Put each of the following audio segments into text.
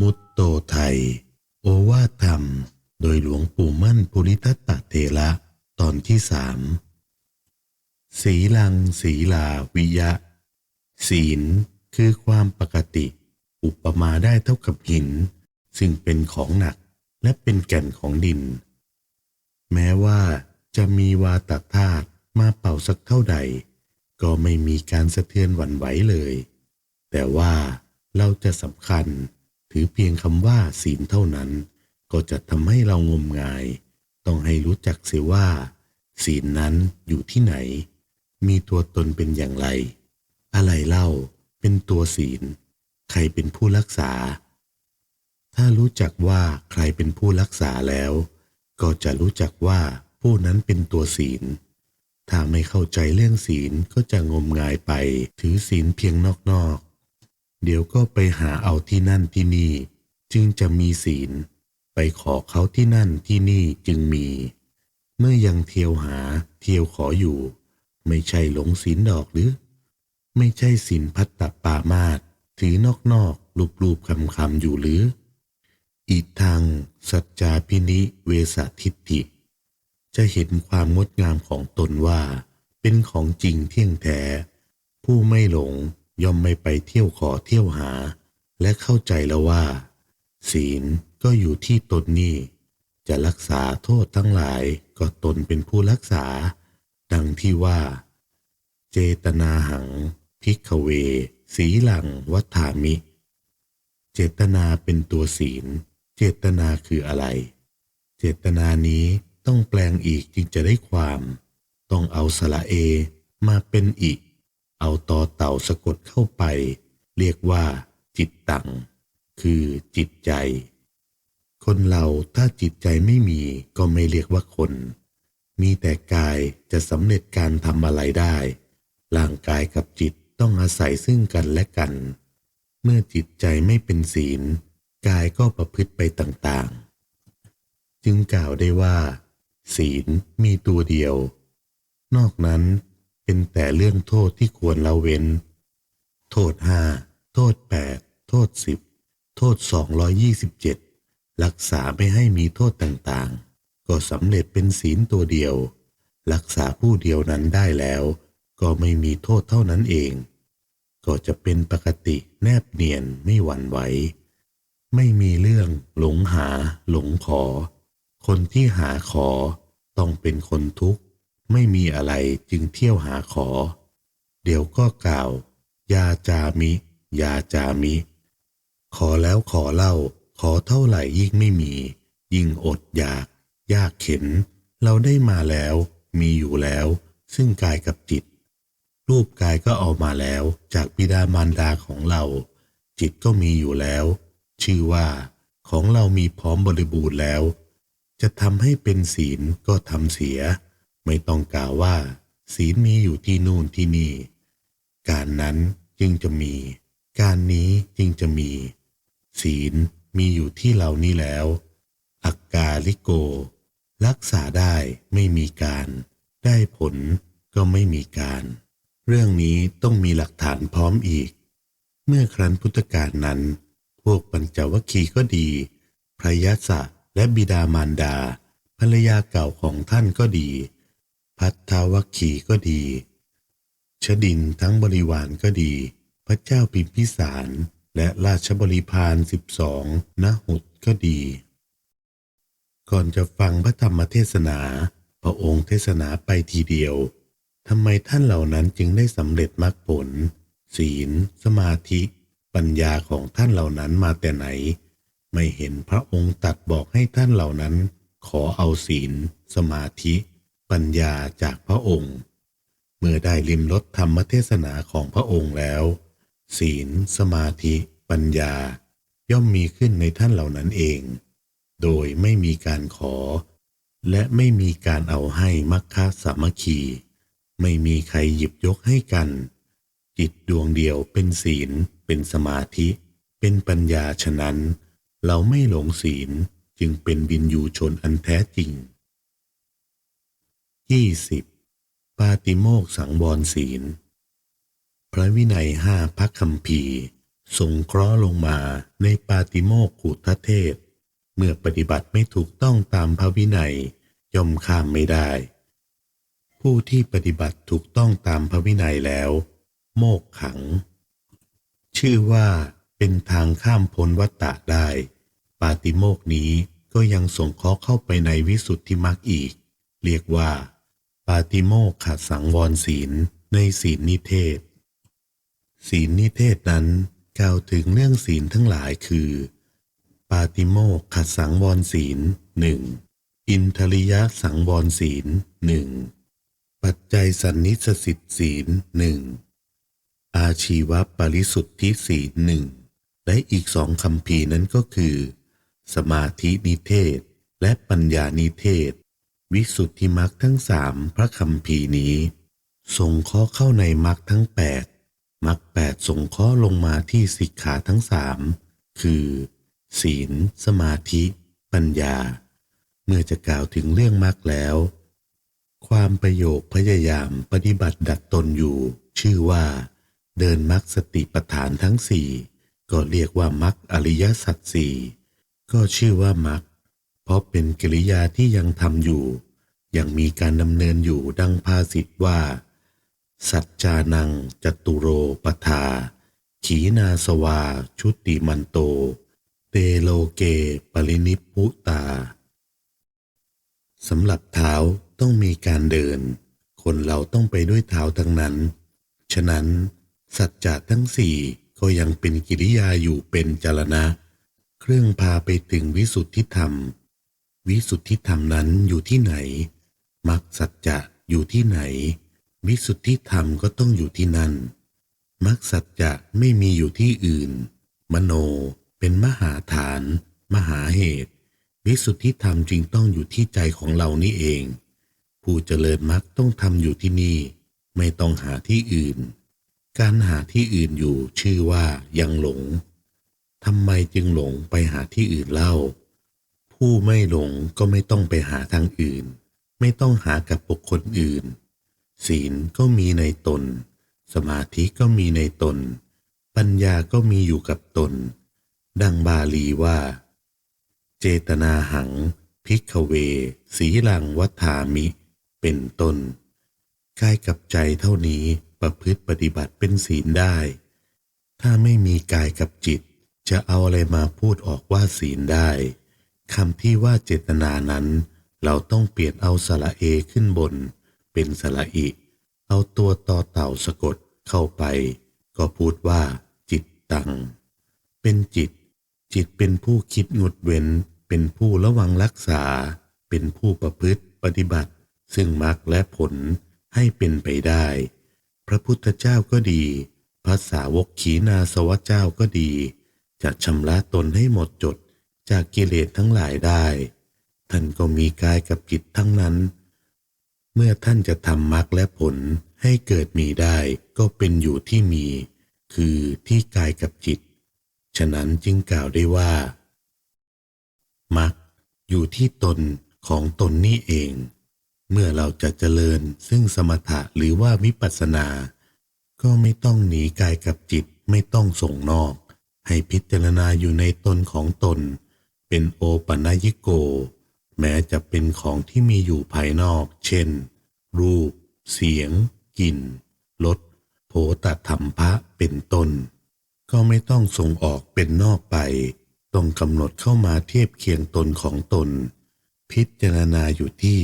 มุตโตไทย โอวาทธรรม โดยหลวงปู่มั่นปุริทัตตเถระตอนที่สามสีลังสีลาวิยะ ศีลคือความปกติ อุปมาได้เท่ากับหิน ซึ่งเป็นของหนักและเป็นแก่นของดิน แม้ว่าจะมีวาตธาตุมาเป่าสักเท่าใด ก็ไม่มีการสะเทือนหวั่นไหวเลย แต่ว่าเราจะสำคัญ ถือเพียงคำว่าศีลเท่านั้น ก็จะทำให้เรางมงาย ต้องให้รู้จักเสียว่า ศีลนั้นอยู่ที่ไหน มีตัวตนเป็นอย่างไร อะไรเล่าเป็นตัวศีล ใครเป็นผู้รักษา ถ้ารู้จักว่าใครเป็นผู้รักษาแล้ว ก็จะรู้จักว่าผู้นั้นเป็นตัวศีล ถ้าไม่เข้าใจเรื่องศีลก็จะงมงายไปถือศีลเพียงนอกๆ เดี๋ยวก็ไปหาเอาที่นั่นที่นี่ จึงจะมีศีล ไปขอเขาที่นั่นที่นี่จึงมี เมื่อยังเที่ยวหาเที่ยวขออยู่ ไม่ใช่หลงศีลดอกหรือ ไม่ใช่ศีลพัตตปามาตถือนอกๆรูปๆคำๆอยู่หรือ อีกทางสัจจาพินิเวสทิฏฐิ จะเห็นความงดงามของตนว่า เป็นของจริงเที่ยงแท้ผู้ไม่หลง ย่อมไม่ไปเที่ยวขอเที่ยวหา และเข้าใจแล้วว่า ศีลก็อยู่ที่ตนนี่ จะรักษาโทษทั้งหลายก็ตนเป็นผู้รักษา ดังที่ว่า เจตนาหัง พิกเว สีหลังวัฏฐามิ เจตนาเป็นตัวศีล เจตนาคืออะไร เจตนานี้ต้องแปลงอีกจึงจะได้ความ ต้องเอาสระเอมาเป็นอีก เอาตอเต่าสะกดเข้าไป เรียกว่า จิตตัง คือจิตใจ คนเราถ้าจิตใจไม่มีก็ไม่เรียกว่าคน มีแต่กายจะสำเร็จการทำอะไรได้ ร่างกายกับจิตต้องอาศัยซึ่งกันและกัน เมื่อจิตใจไม่เป็นศีล กายก็ประพฤติไปต่างๆ จึงกล่าวได้ว่า ศีลมีตัวเดียว นอกนั้น เป็นแต่เรื่องโทษที่ควรละเว้น โทษห้าโทษแปดโทษสิบโทษสองร้อยยี่สิบเจ็ดรักษาไม่ให้มีโทษต่างๆ ก็สำเร็จเป็นศีลตัวเดียว รักษาผู้เดียวนั้นได้แล้ว ก็ไม่มีโทษเท่านั้นเอง ก็จะเป็นปกติแนบเนียนไม่หวั่นไหวไม่มีเรื่องหลงหา หลงขอ คนที่หาขอต้องเป็นคนทุกข์ ไม่มีอะไรจึงเที่ยวหาขอ เดี๋ยวก็กล่าว ยาจามิ ยาจามิ ขอแล้วขอเล่า ขอเท่าไหร่ยิ่งไม่มี ยิ่งอดอยาก ยากเข็น เราได้มาแล้ว มีอยู่แล้ว ซึ่งกายกับจิต รูปกายก็เอามาแล้วจากบิดามารดาของเรา จิตก็มีอยู่แล้ว ชื่อว่า ของเรามีพร้อมบริบูรณ์แล้ว จะทำให้เป็นศีลก็ทำเสีย ไม่ต้องกล่าวว่า ศีลมีอยู่ที่นู่นที่นี่ การนั้นจึงจะมี การนี้จึงจะมี ศีลมีอยู่ที่เรานี่แล้ว อักกาลิโก รักษาได้ไม่มีการ ได้ผลก็ไม่มีการ เรื่องนี้ต้องมีหลักฐานพร้อมอีก เมื่อครั้นพุทธกาลนั้น พวกปัญจวัคคีย์ก็ดี พระยศะและบิดามารดา ภรรยาเก่าของท่านก็ดี พัทธวัคีก็ดีชดินทั้งบริวารก็ดี พระเจ้าพิมพิสาร และราชบริพารสิบสองนหุดก็ดี ก่อนจะฟังพระธรรมเทศนา พระองค์เทศนาไปทีเดียวทำไมท่านเหล่านั้นจึงได้สำเร็จมรรคผล ศีล สมาธิ ปัญญาของท่านเหล่านั้นมาแต่ไหน ไม่เห็นพระองค์ตัดบอกให้ท่านเหล่านั้น ขอเอาศีล สมาธิ ปัญญาจากพระองค์ เมื่อได้ลิมรสธรรมเทศนาของพระองค์แล้ว ศีล สมาธิ ปัญญา ย่อมมีขึ้นในท่านเหล่านั้นเอง โดยไม่มีการขอ และไม่มีการเอาให้มัคคะสามัคคี ไม่มีใครหยิบยกให้กัน จิตดวงเดียวเป็นศีล เป็นสมาธิ เป็นปัญญาฉะนั้น เราไม่หลงศีลจึงเป็นวินยูชนอันแท้จริง 20. ปาติโมกสังวรศีล พระวินัยห้าพักคำพีร์สงเคราะห์ลงมาในปาติโมกขุทเทศ เมื่อปฏิบัติไม่ถูกต้องตามพระวินัยย่อมข้ามไม่ได้ ผู้ที่ปฏิบัติถูกต้องตามพระวินัยแล้ว โมกขัง ชื่อว่าเป็นทางข้ามพ้นวัฏฏะได้ ปาติโมกนี้ก็ยังส่งเคราะห์เข้าไปในวิสุทธิมรรคอีก เรียกว่า ปาติโมกขสังวรศีลในศีลนิเทศ ศีลนิเทศนั้นกล่าวถึงเรื่องศีลทั้งหลายคือ ปาติโมกขสังวรศีลหนึ่งอินทริยสังวรศีลหนึ่งปัจจัยสันนิสสิทธิศีลหนึ่งอาชีวปริสุทธิศีลหนึ่งและอีกสองคำพีนั้นก็คือ สมาธินิเทศและปัญญานิเทศ วิสุทธิมรรคทั้งสามพระคำพีนี้ส่งข้อเข้าในมรรคทั้งแปดมรรคแปดส่งข้อลงมาที่สิกขาทั้งสามคือ ศีล สมาธิ ปัญญา เมื่อจะกล่าวถึงเรื่องมรรคแล้ว ความประโยคพยายามปฏิบัติดัดตนอยู่ ชื่อว่า เดินมรรคสติปัฏฐานทั้งสี่ก็เรียกว่ามรรคอริยสัจสี่ก็ชื่อว่ามรรค ราะเป็นกิริยาที่ยังทำอยู่ ยังมีการดำเนินอยู่ดังภาษิตว่า สัจจานังจตุโรปทา ขีนาสวา ชุติมันโต เตโลเกปรินิพพุตาสำหรับเท้าต้องมีการเดิน คนเราต้องไปด้วยเท้าทั้งนั้น ฉะนั้น สัจจะทั้งสี่ก็ยังเป็นกิริยาอยู่เป็นจรณะ เครื่องพาไปถึงวิสุทธิธรรม วิสุทธิธรรมนั้นอยู่ที่ไหนมรรคสัจจะอยู่ที่ไหน วิสุทธิธรรมก็ต้องอยู่ที่นั่นมรรคสัจจะไม่มีอยู่ที่อื่น มโนเป็นมหาฐาน มหาเหตุ วิสุทธิธรรมจึงต้องอยู่ที่ใจของเรานี่เอง ผู้เจริญมรรคต้องทำอยู่ที่นี่ ไม่ต้องหาที่อื่น การหาที่อื่นอยู่ชื่อว่ายังหลงทำไมจึงหลงไปหาที่อื่นเล่า ผู้ไม่หลงก็ไม่ต้องไปหาทางอื่น ไม่ต้องหากับบุคคลอื่น ศีลก็มีในตน สมาธิก็มีในตน ปัญญาก็มีอยู่กับตน ดังบาลีว่า เจตนาหัง พิกเว สีลังวัฏามิ เป็นต้นกายกับใจเท่านี้ประพฤติปฏิบัติเป็นศีลได้ ถ้าไม่มีกายกับจิต จะเอาอะไรมาพูดออกว่าศีลได้ คำที่ว่าเจตนานั้น เราต้องเปลี่ยนเอาสระเอขึ้นบน เป็นสระอิ เอาตัวต่อเต่าสะกดเข้าไป ก็พูดว่า จิตตัง เป็นจิต จิตเป็นผู้คิดงดเว้น เป็นผู้ระวังรักษา เป็นผู้ประพฤติปฏิบัติ ซึ่งมรรคและผลให้เป็นไปได้ พระพุทธเจ้าก็ดีภาษาวกขีนาสวะเจ้าก็ดี จะชำระตนให้หมดจด จากกิเลสทั้งหลายได้ ท่านก็มีกายกับจิตทั้งนั้น เมื่อท่านจะทำมรรคและผลให้เกิดมีได้ก็เป็นอยู่ที่มี คือที่กายกับจิต ฉะนั้นจึงกล่าวได้ว่ามรรคอยู่ที่ตนของตนนี่เอง เมื่อเราจะเจริญซึ่งสมถะหรือว่าวิปัสสนา ก็ไม่ต้องหนีกายกับจิตไม่ต้องส่งนอก ให้พิจารณาอยู่ในตนของตน เป็นโอปัญญิโก แม้จะเป็นของที่มีอยู่ภายนอก เช่น รูป เสียง กลิ่นรสโผตธรรมพะเป็นต้น ก็ไม่ต้องส่งออกเป็นนอกไป ต้องกำหนดเข้ามาเทียบเคียงตนของตน พิจารณาอยู่ที่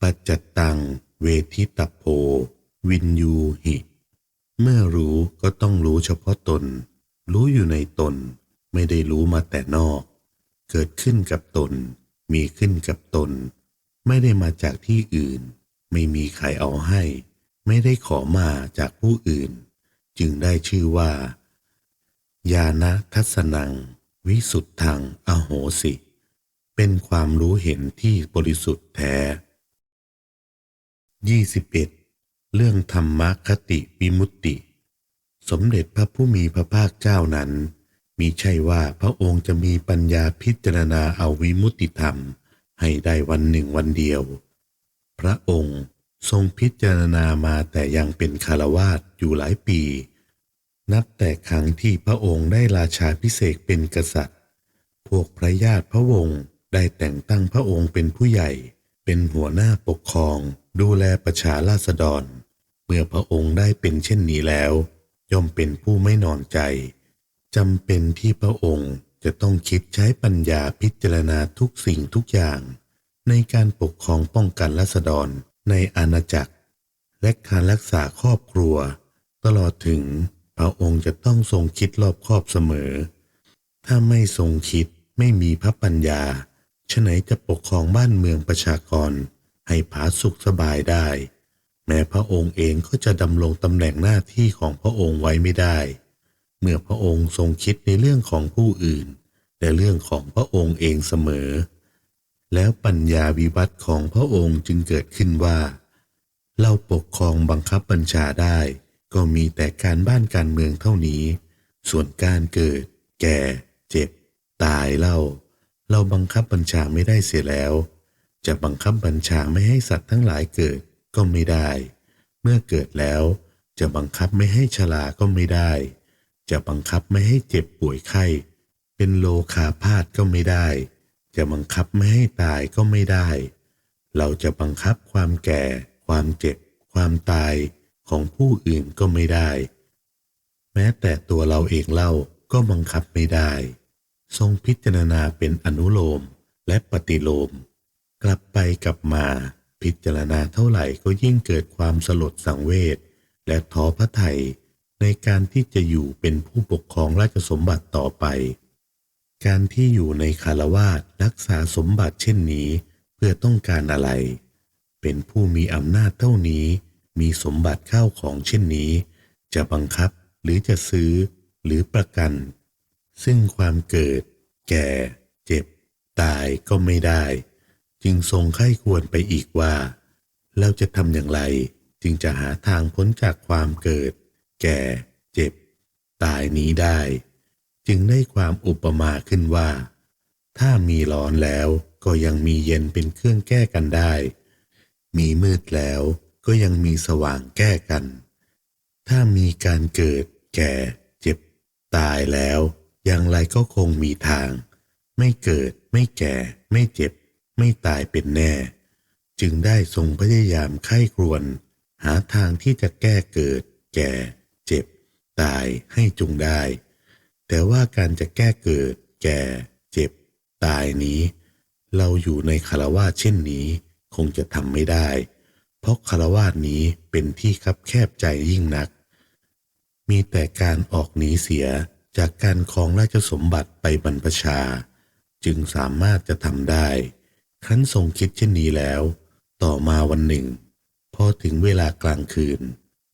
ปัจจตตัง เวทิตโพ วินยูหิ เมื่อรู้ก็ต้องรู้เฉพาะตน รู้อยู่ในตน ไม่ได้รู้มาแต่นอก เกิดขึ้นกับตน มีขึ้นกับตน ไม่ได้มาจากที่อื่น ไม่มีใครเอาให้ ไม่ได้ขอมาจากผู้อื่น จึงได้ชื่อว่า ญาณทัศนัง วิสุทธัง อโหสิ เป็นความรู้เห็นที่บริสุทธิ์แท้ 21. เรื่องธรรมคติวิมุตติ สมเด็จพระผู้มีพระภาคเจ้านั้น มีใช่ว่าพระองค์จะมีปัญญาพิจารณาเอาวิมุตติธรรม ให้ได้วันหนึ่งวันเดียว พระองค์ทรงพิจารณามาแต่ยังเป็นคารวาสอยู่หลายปี นับแต่ครั้งที่พระองค์ได้ราชาพิเศษเป็นกษัตริย์ พวกพระญาติพระวงศ์ได้แต่งตั้งพระองค์เป็นผู้ใหญ่ เป็นหัวหน้าปกครอง ดูแลประชาราษฎร เมื่อพระองค์ได้เป็นเช่นนี้แล้ว ย่อมเป็นผู้ไม่นอนใจ จำเป็นที่พระองค์จะต้องคิดใช้ปัญญาพิจารณาทุกสิ่งทุกอย่าง ในการปกครองป้องกันราษฎรในอาณาจักร และการรักษาครอบครัว ตลอดถึงพระองค์จะต้องทรงคิดรอบคอบเสมอ ถ้าไม่ทรงคิดไม่มีพระปัญญาฉไหนจะปกครองบ้านเมืองประชากร ให้ผาสุขสบายได้ แม้พระองค์เองก็จะดำรงตำแหน่งหน้าที่ของพระองค์ไว้ไม่ได้ เมื่อพระองค์ทรงคิดในเรื่องของผู้อื่น และเรื่องของพระองค์เองเสมอ แล้วปัญญาวิวัฒน์ของพระองค์จึงเกิดขึ้นว่า เราปกครองบังคับบัญชาได้ ก็มีแต่การบ้านการเมืองเท่านี้ ส่วนการเกิด แก่ เจ็บ ตายเล่า เราบังคับบัญชาไม่ได้เสียแล้ว จะบังคับบัญชาไม่ให้สัตว์ทั้งหลายเกิดก็ไม่ได้ เมื่อเกิดแล้วจะบังคับไม่ให้ชราก็ไม่ได้ จะบังคับไม่ให้เจ็บป่วยไข้ เป็นโลคาพาธก็ไม่ได้ จะบังคับไม่ให้ตายก็ไม่ได้ เราจะบังคับความแก่ ความเจ็บ ความตายของผู้อื่นก็ไม่ได้ แม้แต่ตัวเราเองเล่าก็บังคับไม่ได้ ทรงพิจารณาเป็นอนุโลมและปฏิโลม กลับไปกลับมา พิจารณาเท่าไหร่ก็ยิ่งเกิดความสลดสังเวชและท้อพระทัย ในการที่จะอยู่เป็นผู้ปกครองราชสมบัติต่อไป การที่อยู่ในคารวาสรักษาสมบัติเช่นนี้ เพื่อต้องการอะไร เป็นผู้มีอำนาจเท่านี้ มีสมบัติเข้าของเช่นนี้ จะบังคับหรือจะซื้อหรือประกัน ซึ่งความเกิด แก่ เจ็บ ตายก็ไม่ได้ จึงทรงไข้ควรไปอีกว่า เราจะทำอย่างไรจึงจะหาทางพ้นจากความเกิด แก่ เจ็บ ตายนี้ได้ จึงได้ความอุปมาขึ้นว่า ถ้ามีร้อนแล้วก็ยังมีเย็นเป็นเครื่องแก้กันได้ มีมืดแล้วก็ยังมีสว่างแก้กัน ถ้ามีการเกิด แก่ เจ็บ ตายแล้ว อย่างไรก็คงมีทาง ไม่เกิด ไม่แก่ ไม่เจ็บ ไม่ตายเป็นแน่ จึงได้ทรงพยายามไข้ครวน หาทางที่จะแก้เกิด แก่ ตายให้จงได้ แต่ว่าการจะแก้เกิด แก่ เจ็บ ตายนี้ เราอยู่ในคารวาสเช่นนี้ คงจะทำไม่ได้ เพราะคารวาสนี้เป็นที่คับแคบใจยิ่งนัก มีแต่การออกหนีเสียจากการครองราชสมบัติไปบรรพชา จึงสามารถจะทำได้ ครั้นทรงคิดเช่นนี้แล้ว ต่อมาวันหนึ่ง พอถึงเวลากลางคืน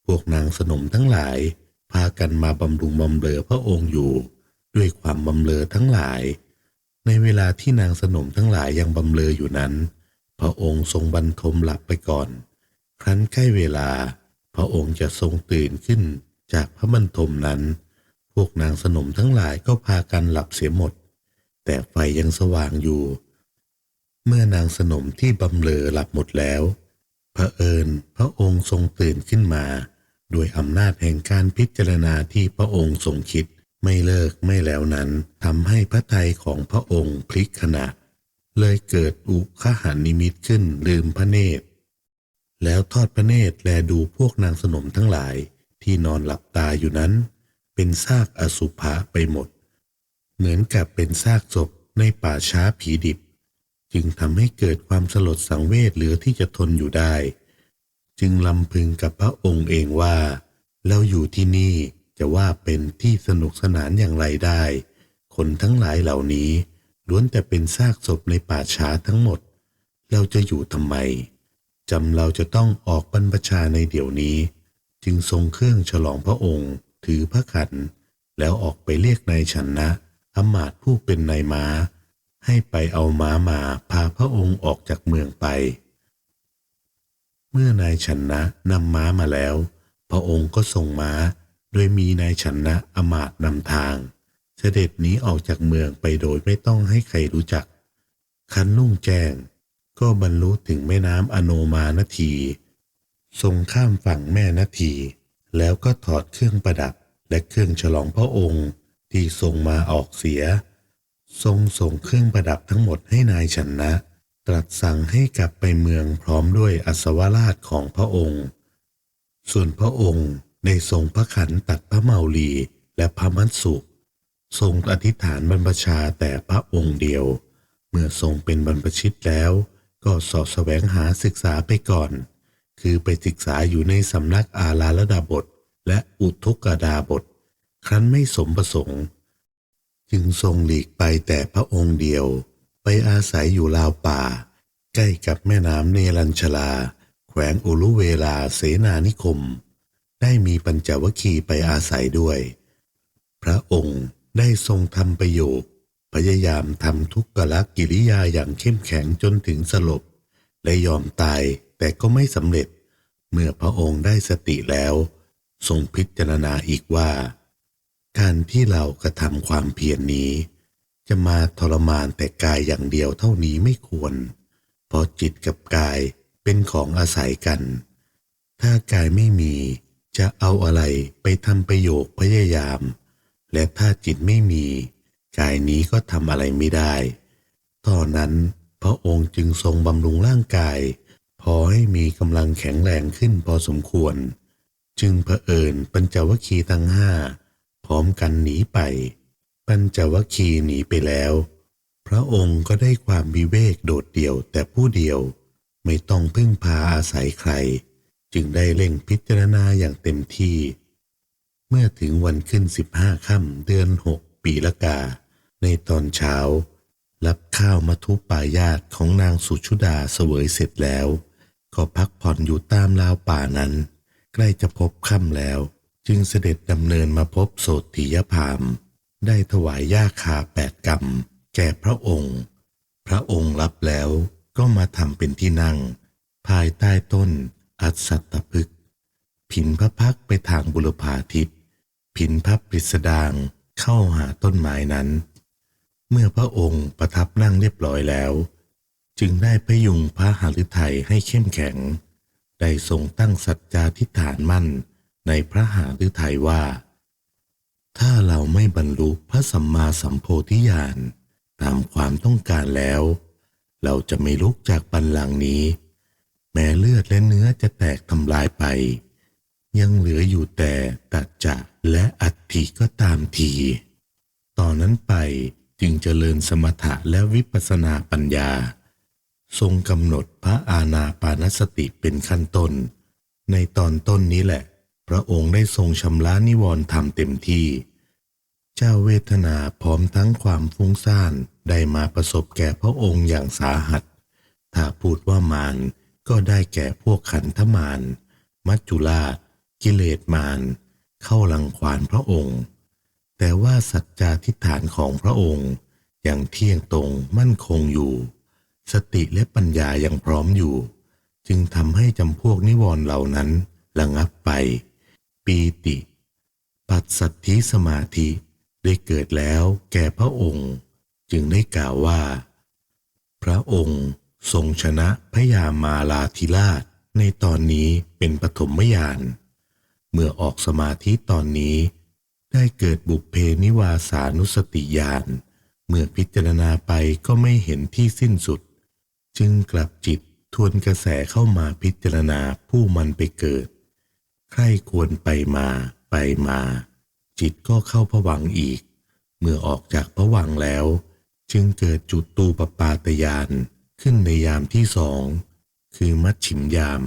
พวกนางสนมทั้งหลาย พากันมาบำรุงบำเรอพระองค์อยู่ ด้วยความบำเรอทั้งหลาย ในเวลาที่นางสนมทั้งหลายยังบำเรออยู่นั้น พระองค์ทรงบรรทมหลับไปก่อน ครั้นใกล้เวลา พระองค์จะทรงตื่นขึ้นจากพระบรรทมนั้น พวกนางสนมทั้งหลายก็พากันหลับเสียหมด แต่ไฟยังสว่างอยู่ เมื่อนางสนมที่บำเรอหลับหมดแล้วเผอิญพระองค์ทรงตื่นขึ้นมา ด้วยอำนาจแห่งการพิจารณาที่พระองค์ทรงคิดไม่เลิกไม่แล้วนั้นทำให้พระทัยของพระองค์พลิกขณะเลยเกิดอุคหานิมิตขึ้นลืมพระเนตร แล้วทอดพระเนตรแลดูพวกนางสนมทั้งหลายที่นอนหลับตาอยู่นั้น เป็นซากอสุภะไปหมด เหมือนกับเป็นซากศพในป่าช้าผีดิบ จึงทำให้เกิดความสลดสังเวชเหลือที่จะทนอยู่ได้ จึงลำพึงกับพระองค์เองว่า เราอยู่ที่นี่จะว่าเป็นที่สนุกสนานอย่างไรได้ คนทั้งหลายเหล่านี้ล้วนแต่เป็นซากศพในป่าช้าทั้งหมด เราจะอยู่ทำไมจำเราจะต้องออกบรรพชาในเดี๋ยวนี้ จึงทรงเครื่องฉลองพระองค์ ถือพระขัน แล้วออกไปเรียกนายชนะอำมาตย์ผู้เป็นนายม้า ให้ไปเอาม้ามาพาพระองค์ออกจากเมืองไป มื่อนายชนะนำม้ามาแล้ว พระองค์ก็ส่งม้า โดยมีนายชนะอมาตนำทาง เสด็จหนีออกจากเมืองไปโดยไม่ต้องให้ใครรู้จัก คันลุ่งแจ้ง ก็บรรลุถึงแม่น้ำอโนมานาที ทรงข้ามฝั่งแม่นาที แล้วก็ถอดเครื่องประดับและเครื่องฉลองพระองค์ที่ทรงมาออกเสีย ทรงส่งเครื่องประดับทั้งหมดให้นายชนะ ตรัสสั่งให้กลับไปเมืองพร้อมด้วยอัศวราชของพระองค์ ส่วนพระองค์ได้ทรงพระขันตัดพระเมาลีและพระมัสสุทรงอธิษฐานบรรพชาแต่พระองค์เดียว เมื่อทรงเป็นบรรพชิตแล้ว ก็สอบแสวงหาศึกษาไปก่อน คือไปศึกษาอยู่ในสำนักอาลาลดาบทและอุทุกดาบท ครั้นไม่สมประสงค์ จึงทรงหลีกไปแต่พระองค์เดียว ไปอาศัยอยู่ราวป่า ใกล้กับแม่น้ำเนรัญชลา แขวงอุลุเวลาเสนานิคม ได้มีปัญจวคีไปอาศัยด้วย พระองค์ได้ทรงทำประโยชน์พยายามทำทุกขลักกิริยาอย่างเข้มแข็งจนถึงสลบ และยอมตายแต่ก็ไม่สำเร็จ เมื่อพระองค์ได้สติแล้ว ทรงพิจารณาอีกว่า การที่เรากระทำความเพียรนนี้ จะมาทรมานแต่กายอย่างเดียวเท่านี้ไม่ควร เพราะจิตกับกายเป็นของอาศัยกัน ถ้ากายไม่มีจะเอาอะไรไปทำประโยชน์พยายาม และถ้าจิตไม่มี กายนี้ก็ทำอะไรไม่ได้ตอนนั้นพระองค์จึงทรงบำรุงร่างกาย พอให้มีกำลังแข็งแรงขึ้นพอสมควร จึงเผอิญปัญจวัคคีย์ทั้งห้าพร้อมกันหนีไป ปัญจวัคคีหนีไปแล้ว พระองค์ก็ได้ความวิเวกโดดเดี่ยวแต่ผู้เดียวไม่ต้องพึ่งพาอาศัยใคร จึงได้เร่งพิจารณาอย่างเต็มที่ เมื่อถึงวันขึ้นสิบห้าค่ำเดือนหกปีละกา ในตอนเช้า รับข้าวมาทุปายาตของนางสุชุดาเสวยเสร็จแล้ว ก็พักผ่อนอยู่ตามราวป่านั้น ใกล้จะพบค่ำแล้ว จึงเสด็จดำเนินมาพบโสติยพาม ได้ถวายย่าคาแปดกรรมแก่พระองค์ พระองค์รับแล้วก็มาทำเป็นที่นั่ง ภายใต้ต้นอัศตพฤกผินพระพักไปทางบุรพาทิศผินพระปริสดางเข้าหาต้นไม้นั้น เมื่อพระองค์ประทับนั่งเรียบร้อยแล้ว จึงได้พยุงพระหฤทัยให้เข้มแข็ง ได้ทรงตั้งสัจจาธิษฐานมั่นในพระหฤทัยว่า ถ้าเราไม่บรรลุพระสัมมาสัมโพธิญาณตามความต้องการแล้ว เราจะไม่ลุกจากบัลลังก์นี้ แม้เลือดและเนื้อจะแตกทำลายไป ยังเหลืออยู่แต่ตัจจะและอัตถิก็ตามทีตอนนั้นไปจึงเจริญสมถะและวิปัสสนาปัญญา ทรงกำหนดพระอาณาปานสติเป็นขั้นต้น ในตอนต้นนี้แหละ พระองค์ได้ทรงชำระนิวรณ์ธรรมเต็มที่ เจ้าเวทนาพร้อมทั้งความฟุ้งซ่านได้มาประสบแก่พระองค์อย่างสาหัส ถ้าพูดว่ามารก็ได้แก่พวกขันธมาร มัจจุราช กิเลสมาร เข้าลังควานพระองค์ แต่ว่าสัจจาทิฏฐานของพระองค์ยังเที่ยงตรงมั่นคงอยู่ สติและปัญญายังพร้อมอยู่ จึงทำให้จำพวกนิวรณ์เหล่านั้นระงับไป ปีติ ปัสสัทธิสมาธิได้เกิดแล้วแก่พระองค์ จึงได้กล่าวว่า พระองค์ทรงชนะพยามาลาธิราชในตอนนี้เป็นปฐมยาน เมื่อออกสมาธิตอนนี้ ได้เกิดบุพเพนิวาสานุสติญาณเมื่อพิจารณาไปก็ไม่เห็นที่สิ้นสุด จึงกลับจิตทวนกระแสเข้ามาพิจารณาผู้มันไปเกิด ครควรไปมาไปมา จิตก็เข้าผวังอีก เมื่อออกจากผวังแล้ว จึงเกิดจุดตูปปาตยานขึ้นในยามที่สอง คือมัชฉิมยาม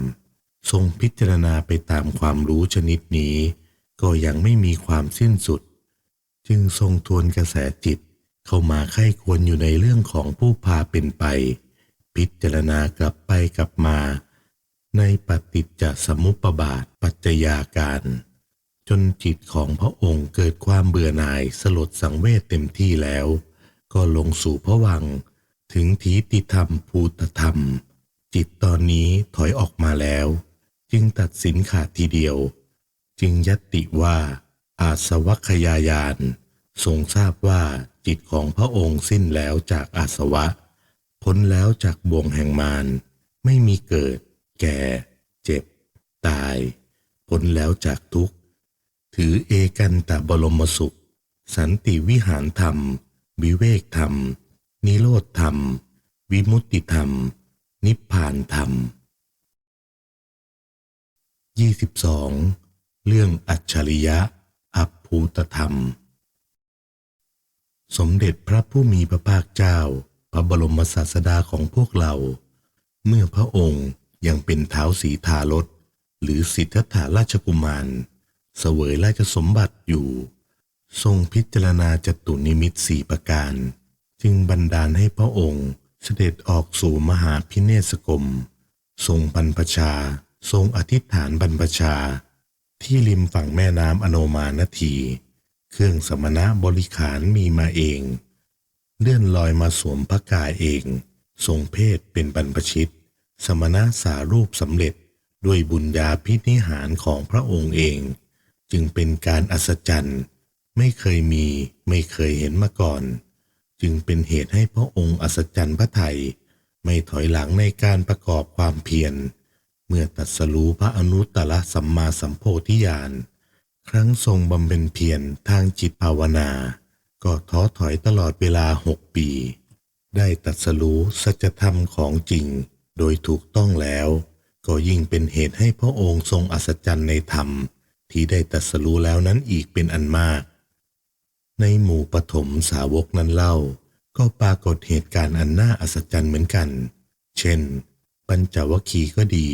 ทรงพิจารณาไปตามความรู้ชนิดนี้ ก็ยังไม่มีความสิ้นสุด จึงทรงทวนกระแสจิตเข้ามาไข้ควรอยู่ในเรื่องของผู้พาเป็นไป พิจารณากลับไปกลับมา ในปฏิจจสมุปบาทปัจจยาการ จนจิตของพระองค์เกิดความเบื่อหน่ายสลดสังเวชเต็มที่แล้ว ก็ลงสู่พระวัง ถึงทีติธรรมภูตธรรม จิตตอนนี้ถอยออกมาแล้ว จึงตัดสินขาดทีเดียว จึงยัตติว่า อาสวัคยายานทรงทราบว่าจิตของพระองค์สิ้นแล้วจากอาสวะ พ้นแล้วจากบ่วงแห่งมารไม่มีเกิด แก่ เจ็บ ตาย พ้นแล้วจากทุกข์ ถือเอกันตะบรมสุข สันติวิหารธรรม วิเวกธรรม นิโรธธรรม วิมุตติธรรม นิพพานธรรม 22. เรื่องอัจฉริยะ อัปภูตธรรม สมเด็จพระผู้มีพระภาคเจ้า พระบรมศาสดาของพวกเรา เมื่อพระองค์ ยังเป็นเท้าสีทารถหรือสิทธัตถาราชกุมาร เสวยราชสมบัติอยู่ ทรงพิจารณาจตุนิมิตสี่ประการ จึงบันดาลให้พระองค์เสด็จออกสู่มหาพิเนศกรม ทรงบรรพชา ทรงอธิษฐานบรรพชา ที่ริมฝั่งแม่น้ำอโนมานาที เครื่องสมณะบริขารมีมาเอง เลื่อนลอยมาสวมพระกายเอง ทรงเพศเป็นบรรพชิต สมณะสารูปสำเร็จด้วยบุญญาพินิหารของพระองค์เอง จึงเป็นการอัศจรรย์ ไม่เคยมีไม่เคยเห็นมาก่อน จึงเป็นเหตุให้พระองค์อัศจรรย์พระไทยไม่ถอยหลังในการประกอบความเพียรเมื่อตัดสรู้พระอนุตตรสัมมาสัมโพธิญาณครั้งทรงบำเพ็ญเพียรทางจิตภาวนา ก็ท้อถอยตลอดเวลาหกปี ได้ตัดสรู้สัจธรรมของจริง โดยถูกต้องแล้ว ก็ยิ่งเป็นเหตุให้พระองค์ทรงอัศจรรย์ในธรรมที่ได้ตรัสรู้แล้วนั้นอีกเป็นอันมาก ในหมู่ปฐมสาวกนั้นเล่า ก็ปรากฏเหตุการณ์อันน่าอัศจรรย์เหมือนกัน เช่น ปัญจวคีก็ดี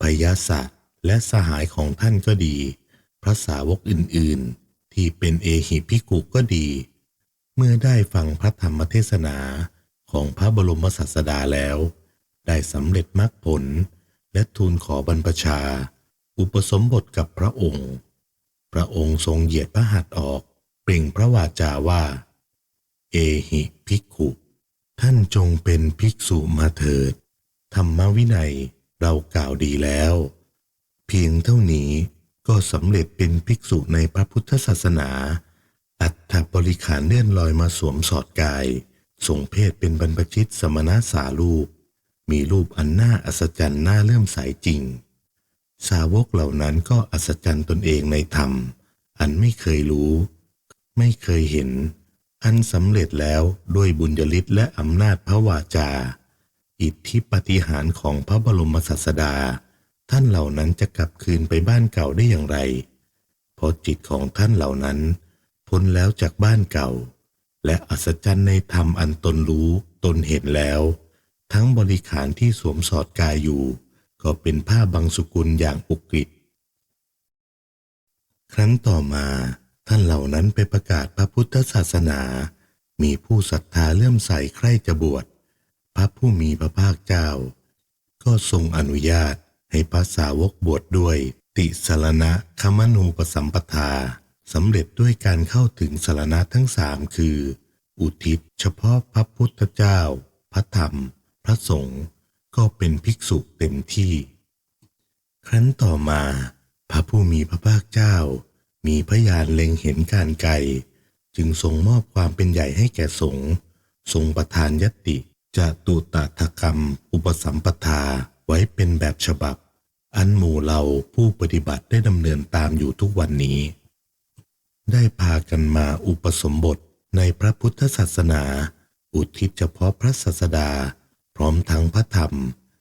พยาศะและสหายของท่านก็ดี พระสาวกอื่นๆ ที่เป็นเอหิพิกุก็ดี เมื่อได้ฟังพระธรรมเทศนาของพระบรมศาสดาแล้ว ได้สำเร็จมรรคผล และทูลขอบรรพชา อุปสมบทกับพระองค์ พระองค์ทรงเหยียดพระหัตถ์ออกเปล่งพระวาจาว่า เอหิภิกขุท่านจงเป็นภิกษุมาเถิด ธรรมวินัยเรากล่าวดีแล้ว เพียงเท่านี้ก็สำเร็จเป็นภิกษุในพระพุทธศาสนา อัตถบริขารเลื่อนลอยมาสวมสอดกายทรงเพศเป็นบรรพชิตสมณะสารูป มีรูปอันน่าอัศจรรย์น่าเลื่อมใสจริง สาวกเหล่านั้นก็อัศจรรย์ตนเองในธรรม อันไม่เคยรู้ ไม่เคยเห็น อันสำเร็จแล้วด้วยบุญญาฤทธิ์และอำนาจพระวาจา อิทธิปฏิหารของพระบรมศาสดา ท่านเหล่านั้นจะกลับคืนไปบ้านเก่าได้อย่างไรเพราะจิตของท่านเหล่านั้น พ้นแล้วจากบ้านเก่า และอัศจรรย์ในธรรมอันตนรู้ตนเห็นแล้ว ทั้งบริขารที่สวมสอดกายอยู่ ก็เป็นผ้าบางสุกุลอย่างอุกฤษครั้นต่อมาท่านเหล่านั้นไปประกาศพระพุทธศาสนา มีผู้ศรัทธาเลื่อมใสใคร่จะบวช พระผู้มีพระภาคเจ้า ก็ทรงอนุญาตให้พระสาวกบวชดด้วย ติสรณะคมนูปสัมปทาสำเร็จด้วยการเข้าถึงสารณะทั้งสามคือ อุทิศเฉพาะพระพุทธเจ้า พระธรรม ระสงฆ์ก็เป็นภิกษุเต็มที่ ครั้นต่อมาพระผู้มีพระภาคเจ้า มีพยานเล็งเห็นการไกล จึงทรงมอบความเป็นใหญ่ให้แก่สงฆ์ทรงประทานยติจะตุตถกรรม อุปสัมปทาไว้เป็นแบบฉบับ อันหมู่เราผู้ปฏิบัติได้ดำเนินตามอยู่ทุกวันนี้ ได้พากันมาอุปสมบทในพระพุทธศาสนา อุทิศเฉพาะพระศาสดา พร้อมทั้งพระธรรม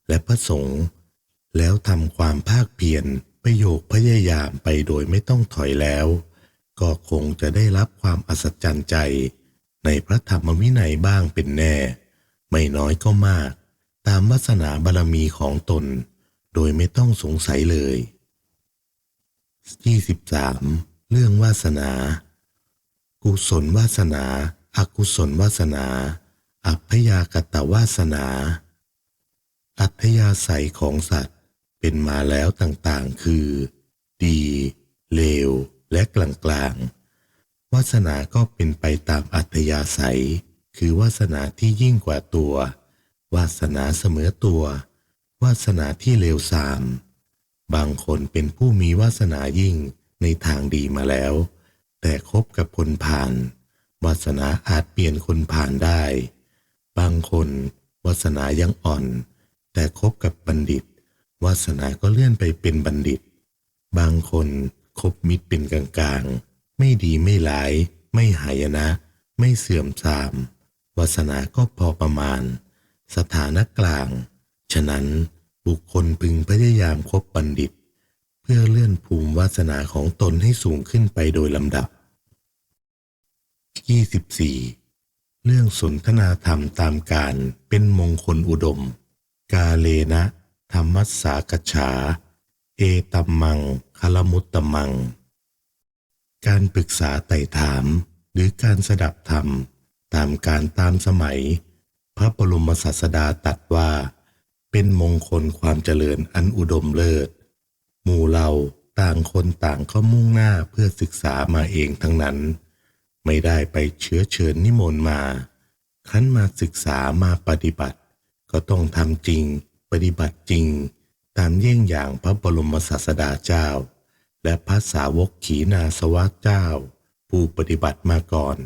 และพระสงฆ์แล้วทำความภาคเพียรประโยคพยายามไปโดยไม่ต้องถอยแล้ว ก็คงจะได้รับความอัศจรรย์ใจ ในพระธรรมวินัยบ้างเป็นแน่ ไม่น้อยก็มาก ตามวาสนาบารมีของตน โดยไม่ต้องสงสัยเลย 23. เรื่องวาสนา กุศลวาสนา อกุศลวาสนา อัพยากตวาสนา อัธยาศัยของสัตว์เป็นมาแล้วต่างๆ คือ ดี เลว และกลางๆ วาสนาก็เป็นไปตามอัธยาศัย คือวาสนาที่ยิ่งกว่าตัว วาสนาเสมอตัว วาสนาที่เลวทราม บางคนเป็นผู้มีวาสนายิ่งในทางดีมาแล้ว แต่คบกับคนผ่าน วาสนาอาจเปลี่ยนคนผ่านได้ บางคนวาสนายังอ่อน แต่คบกับบัณฑิต วาสนาก็เลื่อนไปเป็นบัณฑิต บางคนคบมิตรเป็นกลางๆ ไม่ดีไม่ร้าย ไม่หายนะ ไม่เสื่อมทราม วาสนาก็พอประมาณ สถานะกลาง ฉะนั้นบุคคลพึงพยายามคบบัณฑิต เพื่อเลื่อนภูมิวาสนาของตนให้สูงขึ้นไปโดยลำดับ 24 เรื่องสนทนาธรรมตามการเป็นมงคลอุดม กาเลนะธรรมัสสากฉา เอตัมมังคลมุตตมัง การปรึกษาไต่ถามหรือการสดับธรรมตามการตามสมัย พระบรมศาสดาตรัดว่า เป็นมงคลความเจริญอันอุดมเลิศ หมู่เราต่างคนต่างก็มุ่งหน้าเพื่อศึกษามาเองทั้งนั้น ไม่ได้ไปเชื้อเชิญนิมนต์มา ครั้นมาศึกษามาปฏิบัติ ก็ต้องทำจริง ปฏิบัติจริง ตามเยี่ยงอย่างพระบรมศาสดาเจ้า และพระสาวกขีณาสวะเจ้า ผู้ปฏิบัติมาก่อน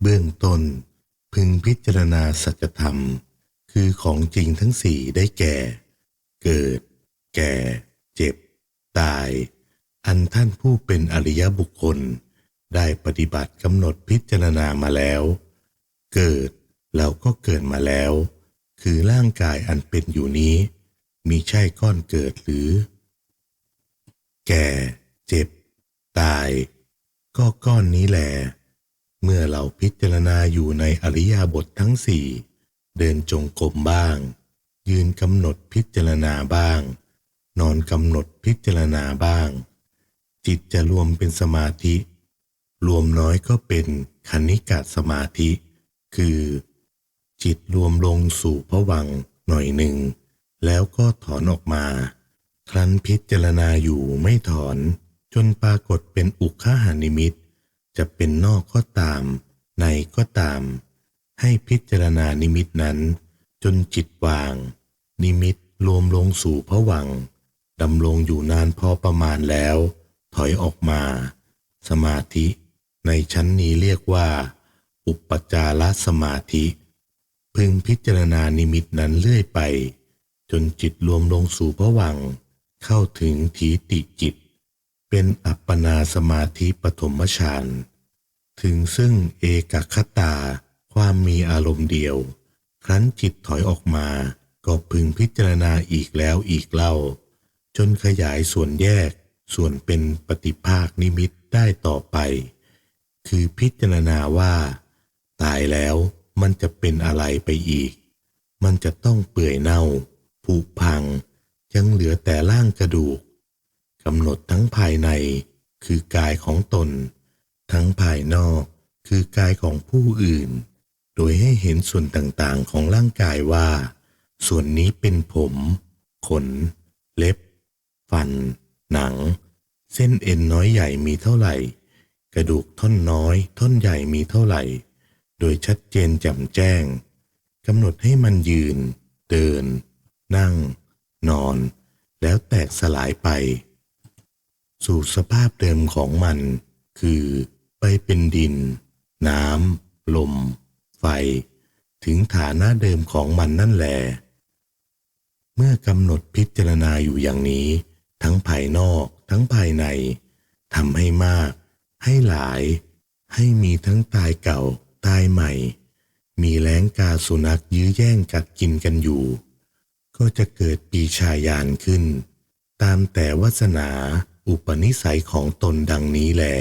เบื้องต้น พึงพิจารณาสัจธรรม คือของจริงทั้งสี่ได้แก่ เกิด แก่ เจ็บ ตาย อันท่านผู้เป็นอริยบุคคล ได้ปฏิบัติกำหนดพิจารณามาแล้ว เกิดเราก็เกิดมาแล้ว คือร่างกายอันเป็นอยู่นี้ มีใช่ก้อนเกิดหรือ แก่ เจ็บ ตาย ก็ก้อนนี้แหละเมื่อเราพิจารณาอยู่ในอริยบททั้งสี่เดินจงกรมบ้าง ยืนกำหนดพิจารณาบ้าง นอนกำหนดพิจารณาบ้าง จิตจะรวมเป็นสมาธิ รวมน้อยก็เป็นคณิกาสมาธิ คือ จิตรวมลงสู่ผวังหน่อยหนึ่ง แล้วก็ถอนออกมา ครั้นพิจารณาอยู่ไม่ถอน จนปรากฏเป็นอุคหานิมิต จะเป็นนอกก็ตาม ในก็ตาม ให้พิจารณานิมิตนั้น จนจิตวาง นิมิตรวมลงสู่ผวังดำรงอยู่นานพอประมาณแล้ว ถอยออกมา สมาธิ ในชั้นนี้เรียกว่า อุปจารสมาธิ พึงพิจารณานิมิตนั้นเรื่อยไป จนจิตรวมลงสู่ผวัง เข้าถึงถีติจิต เป็นอัปปนาสมาธิปฐมฌานถึงซึ่งเอกคตา ความมีอารมณ์เดียว ครั้นจิตถอยออกมาก็พึงพิจารณาอีกแล้วอีกเล่า จนขยายส่วนแยกส่วนเป็นปฏิภาคนิมิตได้ต่อไป คือพิจารณาว่า ตายแล้วมันจะเป็นอะไรไปอีก มันจะต้องเปื่อยเน่า ผุพัง ยังเหลือแต่ร่างกระดูกกำหนดทั้งภายในคือกายของตน ทั้งภายนอกคือกายของผู้อื่น โดยให้เห็นส่วนต่างๆของร่างกายว่า ส่วนนี้เป็นผม ขน เล็บ ฟัน หนัง เส้นเอ็นน้อยใหญ่มีเท่าไหร่ ระดูกท่อนน้อย ท่อนใหญ่มีเท่าไหร่ โดยชัดเจนแจ่มแจ้งกำหนดให้มันยืน เดิน นั่ง นอน แล้วแตกสลายไป สู่สภาพเดิมของมัน คือไปเป็นดิน น้ำ ลม ไฟ ถึงฐานะเดิมของมันนั่นแหละเมื่อกำหนดพิจารณาอยู่อย่างนี้ ทั้งภายนอก ทั้งภายในทำให้มาก ให้หลาย ให้มีทั้งตายเก่า ตายใหม่ มีแล้งกาสุนัขยื้อแย่งกัดกินกันอยู่ ก็จะเกิดปีชายานขึ้น ตามแต่วาสนาอุปนิสัยของตนดังนี้แหละ